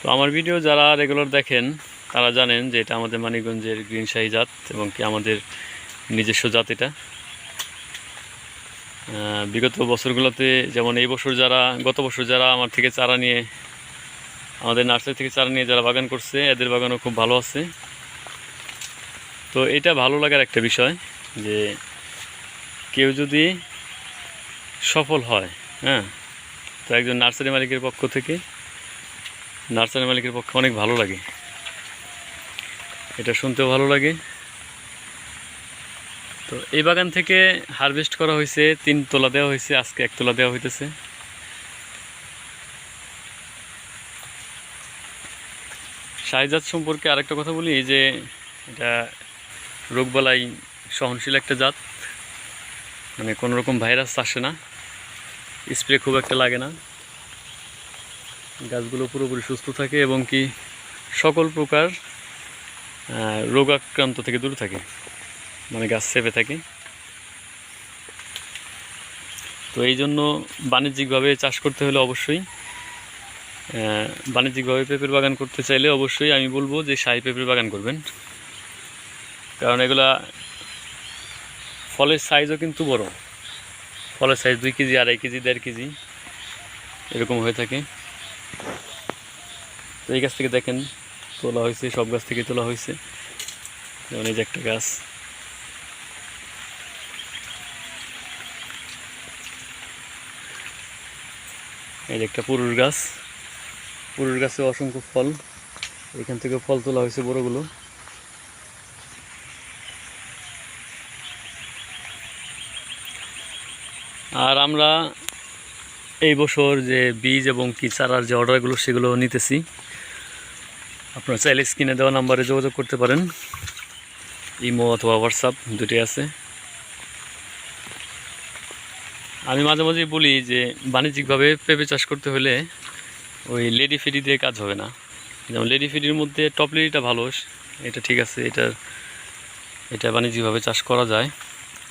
তো আমার ভিডিও যারা রেগুলার দেখেন, তারা জানেন যে এটা আমাদের মানিকগঞ্জের গ্রিন শাহি জাত এবং কি আমাদের নিজস্ব জাত এটা। বিগত বছরগুলোতে যেমন এই বছর যারা, গত বছর যারা আমার থেকে চারা নিয়ে, আমাদের নার্সারি থেকে চারা নিয়ে যারা বাগান করছে, এদের বাগানও খুব ভালো আছে। তো এটা ভালো লাগার একটা বিষয় যে কেউ যদি সফল হয় হ্যাঁ তো একজন নার্সারি মালিকের পক্ষ থেকে নার্সারি মালিকের পক্ষে অনেক ভালো লাগে। এটা শুনতেও ভালো লাগে। তো এই বাগান থেকে হারভেস্ট করা হয়েছে, তিন তোলা দেওয়া হয়েছে, আজকে এক তোলা দেওয়া হইতেছে। শাহজাদ সম্পর্কে আরেকটা কথা বলি, এই যে এটা রোগবালাই সহনশীল একটা জাত। মানে কোনো রকম ভাইরাস আসে না। স্প্রে খুব একটা লাগে না। গাছগুলো পুরোপুরি সুস্থ থাকে এবং কি সকল প্রকার রোগাক্রান্ত থেকে দূরে থাকে। মানে গাছ চেপে থাকে। তো এই জন্য বাণিজ্যিকভাবে চাষ করতে হলে অবশ্যই বাণিজ্যিকভাবে পেঁপের বাগান করতে চাইলে অবশ্যই আমি বলব যে শাহী পেঁপের বাগান করবেন। কারণ এগুলা ফলের সাইজও কিন্তু বড়। ফলের সাইজ দুই কেজি, আড়াই কেজি, দেড় কেজি এরকম হয়ে থাকে। তো এই গাছ থেকে দেখেন, তোলা হয়েছে, সব গাছ থেকে তোলা হয়েছে। যেমন এই যে একটা গাছ। এই যে একটা পুরুষ গাছ। পুরুষ গাছে অসংখ্য ফল। এখান থেকে ফল তোলা হয়েছে বড়গুলো। আর আমরা এই বছর যে বীজ এবং কি চারার যে অর্ডারগুলো সেগুলো নিতেছি। আপনারা চাইলে স্ক্রিনে দেওয়া নাম্বারে যোগাযোগ করতে পারেন। ইমো অথবা হোয়াটসঅ্যাপ দুটি আছে। আমি মাঝে মাঝে বলি যে, বাণিজ্যিকভাবে পেঁপে চাষ করতে হলে ওই লেডি ফিডি দিয়ে কাজ হবে না। যেমন লেডি ফিডির মধ্যে টপ লেডিটা ভালো, এটা ঠিক আছে এটা এটা বাণিজ্যিকভাবে চাষ করা যায়।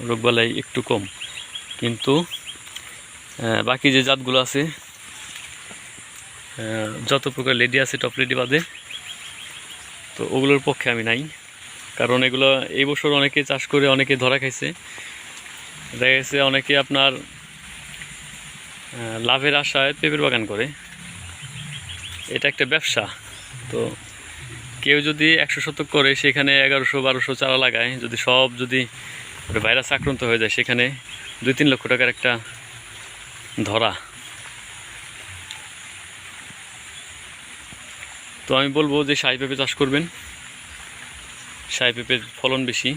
রোগবালাই একটু কম। কিন্তু বাকি যে জাতগুলো আছে যত প্রকার লেডি আছে টপ লেডি বাদে, তো ওগুলোর পক্ষে আমি নাই। কারণ এগুলো এই বছর অনেকে চাষ করে, অনেকে ধরা খাইছে। দেখা গেছে অনেকে আপনার লাভের আশায় পেঁপের বাগান করে। এটা একটা ব্যবসা। তো কেউ যদি একশো শতক করে, সেখানে এগারোশো, বারোশো চারা লাগায়, যদি সব যদি ভাইরাস আক্রান্ত হয়ে যায়, সেখানে দুই তিন লক্ষ টাকার একটা ধরা। তো আমি বলব যে শাহি পেঁপে চাষ করবেন। শাহি পেঁপের ফলন বেশি।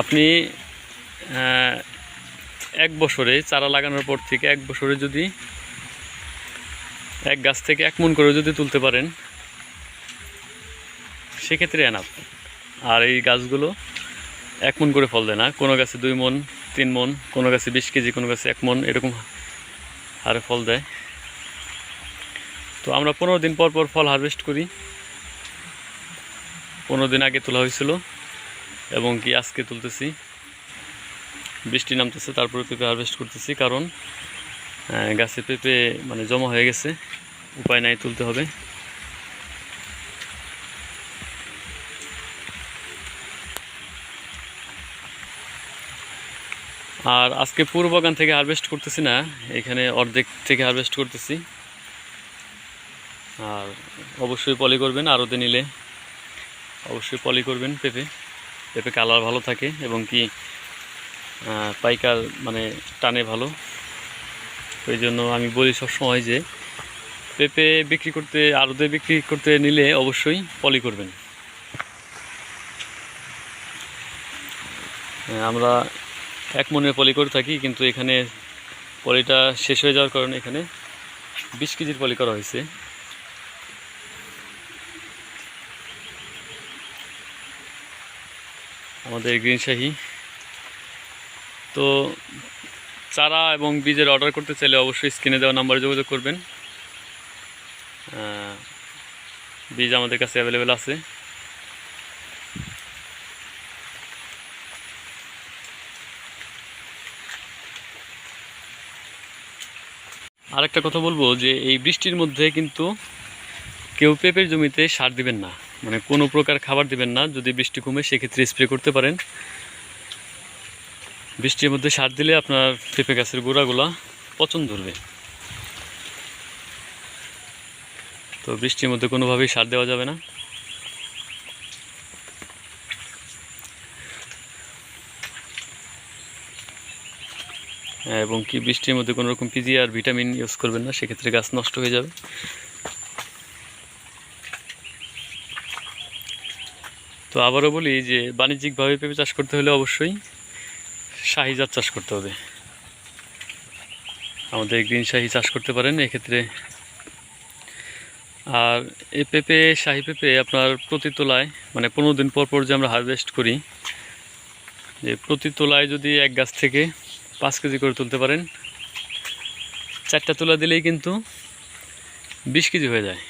আপনি এক বছরে চারা লাগানোর পর থেকে এক বছরে যদি এক গাছ থেকে এক মন করে যদি তুলতে পারেন, সেক্ষেত্রে এনাফ। আর এই গাছগুলো এক মন করে ফল দেয় না। কোনো গাছে দুই মন তিন মন, কোনো গাছে বিশ কেজি, কোনো গাছে এক মন, এরকম হারে ফল দেয়। তো আমরা পনেরো দিন পর পর ফল হারভেস্ট করি। পনেরো দিন আগে তোলা হয়েছিল এবং কি আজকে তুলতেছি। বৃষ্টি নামতেছে, তারপরে পেঁপে হারভেস্ট করতেছি, কারণ গাছে পেঁপে মানে জমা হয়ে গেছে, উপায় নাই তুলতে হবে। আর আজকে পুরো বাগান থেকে হারভেস্ট করতেছি না, এখানে অর্ধেক থেকে হারভেস্ট করতেছি। আর অবশ্যই পলি করবেন, আরতে নিলে। অবশ্যই পলি করবেন পেঁপে। পেঁপে কালার ভালো থাকে এবং কি পাইকার মানে টানে ভালো। ওই জন্য আমি বলি সবসময় যে, পেঁপে বিক্রি করতে, আরতে বিক্রি করতে নিলে অবশ্যই পলি করবেন। আমরা এক মনের পলি করে থাকি, কিন্তু এখানে পলিটা শেষ হয়ে যাওয়ার কারণে এখানে বিশ কেজির পলি করা হয়েছে। আমাদের গ্রিন শাহি। তো চারা এবং বীজের অর্ডার করতে চাইলে অবশ্যই স্ক্রিনে দেওয়া নাম্বারে যোগাযোগ করবেন। বীজ আমাদের কাছে অ্যাভেলেবেল আছে। আরেকটা কথা বলব যে এই বৃষ্টির মধ্যে কিন্তু কেউ পেঁপের জমিতে সার দিবেন না। মানে কোনো প্রকার খাবার দিবেন না, যদি বৃষ্টি কমে সেক্ষেত্রে স্প্রে করতে পারেন। বৃষ্টির মধ্যে সার দিলে আপনার পেঁপে গাছের গোড়াগুলা পচন ধরবে। তো বৃষ্টির মধ্যে কোনোভাবেই সার দেওয়া যাবে না। এবং কি বৃষ্টির মধ্যে কোনো রকম পিজি আর ভিটামিন ইউজ করবেন না, সেক্ষেত্রে গাছ নষ্ট হয়ে যাবে। তো আবারও বলি যে বাণিজ্যিকভাবে পেঁপে চাষ করতে হলে অবশ্যই শাহি জাত চাষ করতে হবে। আমাদের গ্রিন শাহি চাষ করতে পারেন এক্ষেত্রে। আর এ পেঁপে, শাহি পেঁপে আপনার প্রতি তোলায় মানে পনেরো দিন পর পর যে আমরা হারভেস্ট করি, যে প্রতি তোলায় যদি এক গাছ থেকে পাঁচ কেজি করে তুলতে পারেন। চারটা তুলা দিলেই কিন্তু বিশ কেজি হয়ে যায়।